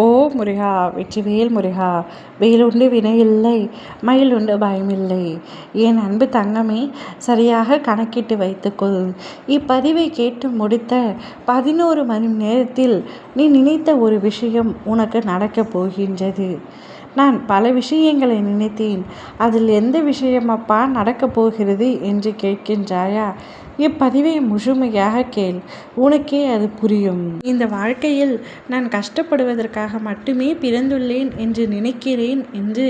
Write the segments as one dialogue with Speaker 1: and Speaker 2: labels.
Speaker 1: ஓ முருகா வெற்றிவேல் முருகா வேலுண்டு வினையில்லை மயிலுண்டு பயமில்லை. என் அன்பு தங்கமே சரியாக கணக்கிட்டு வைத்துக்கொள். இப்பதிவை கேட்டு முடித்த பதினோரு மணி நேரத்தில் நீ நினைத்த ஒரு விஷயம் உனக்கு நடக்கப் போகின்றது. நான் பல விஷயங்களை நினைத்தேன். அதில் எந்த விஷயமப்பா நடக்கப் போகிறது என்று கேட்கின்றாயா? இப்பதிவை முழுமையாக கேள். உனக்கே அது புரியும். இந்த வாழ்க்கையில் நான் கஷ்டப்படுவதற்காக மட்டுமே பிறந்துள்ளேன் என்று நினைக்கிறேன் என்று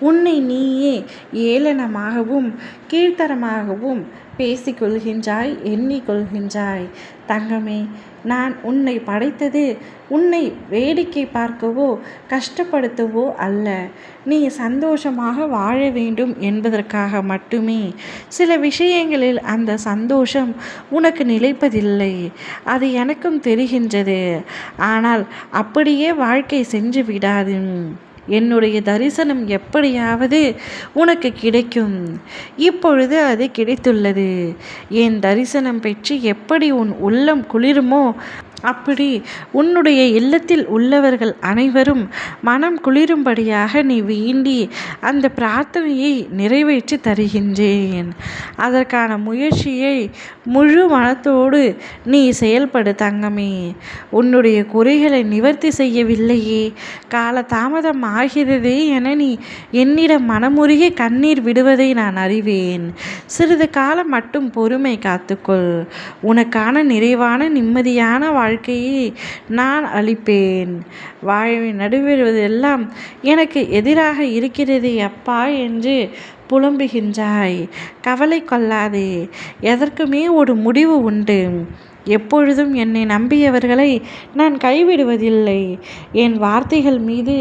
Speaker 1: உன்னை நீயே ஏளனமாகவும் கீழ்த்தரமாகவும் பேசிக்கொள்கின்றாய் எண்ணிக்கொள்கின்றாய். தங்கமே நான் உன்னை படைத்தது உன்னை வேடிக்கை பார்க்கவோ கஷ்டப்படுத்தவோ அல்ல. நீ சந்தோஷமாக வாழ வேண்டும் என்பதற்காக மட்டுமே. சில விஷயங்களில் அந்த சந்தோஷம் உனக்கு நிலைப்பதில்லை. அது எனக்கும் தெரிகின்றது. ஆனால் அப்படியே வாழ்க்கை சென்று விடாது. என்னுடைய தரிசனம் எப்படியாவது உனக்கு கிடைக்கும். இப்பொழுது அது கிடைத்துள்ளது. என் தரிசனம் பெற்று எப்படி உன் உள்ளம் குளிருமோ அப்படி உன்னுடைய இல்லத்தில் உள்ளவர்கள் அனைவரும் மனம் குளிரும்படியாக நீ வேண்டி அந்த பிரார்த்தனையை நிறைவேற்றி தருகின்றேன். அதற்கான முயற்சியை முழு மனத்தோடு நீ செயல்படு தங்கமே. உன்னுடைய குறைகளை நிவர்த்தி செய்யவில்லையே. கால தாமதம் ஆகிறதே என நீ என்னிடம் மனமுருகி கண்ணீர் விடுவதை நான் அறிவேன். சிறிது காலம் மட்டும் பொறுமை காத்துக்கொள். உனக்கான நிறைவான நிம்மதியான வாழ்க்கையை நான் அளிப்பேன். வாழ்வை நடுவருவதெல்லாம் எனக்கு எதிராக இருக்கிறது அப்பா என்று புலம்புகின்றாய். கவலை கொள்ளாதே. எதற்குமே ஒரு முடிவு உண்டு. எப்பொழுதும் என்னை நம்பியவர்களை நான் கைவிடுவதில்லை. என் வார்த்தைகள் மீது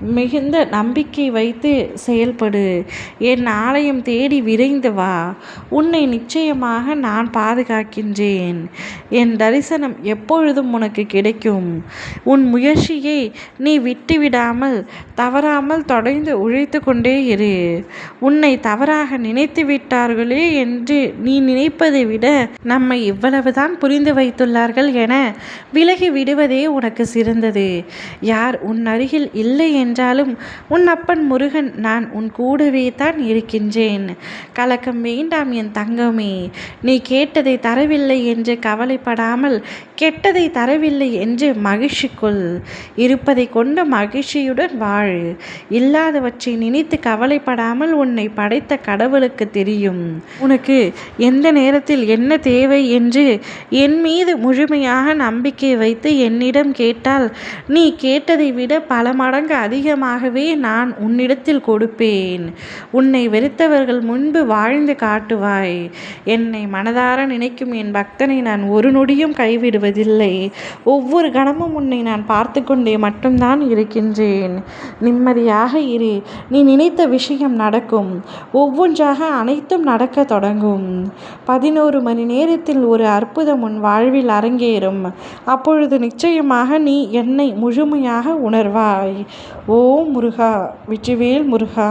Speaker 1: மிகுந்த நம்பிக்கை வைத்து செயல்படு. என் ஆலயம் தேடி விரைந்து வா. உன்னை நிச்சயமாக நான் பாதுகாக்கின்றேன். என் தரிசனம் எப்பொழுதும் உனக்கு கிடைக்கும். உன் முயற்சியை நீ விட்டுவிடாமல் தவறாமல் தொடர்ந்து உழைத்து கொண்டே இரு. உன்னை தவறாக நினைத்து விட்டார்களே என்று நீ நினைப்பதை விட நம்மை இவ்வளவுதான் புரிந்து வைத்துள்ளார்கள் என விலகி விடுவதே உனக்கு சிறந்தது. யார் உன் அருகில் இல்லை என்றாலும் உன் அப்பன் முருகன் நான் உன் கூடவே தான் இருக்கின்றேன். கலக்கம் வேண்டாம் என் தங்கமே. நீ கேட்டதை தரவில்லை என்று கவலைப்படாமல் கெட்டதை தரவில்லை என்று மகிழ்ச்சி கொள் இருப்பதை கொண்டு மகிழ்ச்சியுடன் வாழ். இல்லாதவற்றை நினைத்து கவலைப்படாமல் உன்னை படைத்த கடவுளுக்கு தெரியும். உனக்கு எந்த நேரத்தில் என்ன தேவை என்று என் என் மீது முழுமையாக நம்பிக்கை வைத்து என்னிடம் கேட்டால் நீ கேட்டதை விட பல மடங்கு அதிகமாகவே நான் உன்னிடத்தில் கொடுப்பேன். உன்னை வெறுத்தவர்கள் முன்பு வாழ்ந்து காட்டுவாய். என்னை மனதார நினைக்கும் என் பக்தனை நான் ஒரு நொடியும் கைவிடுவதில்லை. ஒவ்வொரு கணமும் உன்னை நான் பார்த்து கொண்டே மட்டும்தான் இருக்கின்றேன். நிம்மதியாக இரு. நீ நினைத்த விஷயம் நடக்கும். ஒவ்வொன்றாக அனைத்தும் நடக்க தொடங்கும். பதினோரு மணி நேரத்தில் ஒரு அற்புதம் உன் வாழ்வில் அரங்கேறும். அப்பொழுது நிச்சயமாக நீ என்னை முழுமையாக உணர்வாய். ஓ முருகா வெற்றிவேல் முருகா.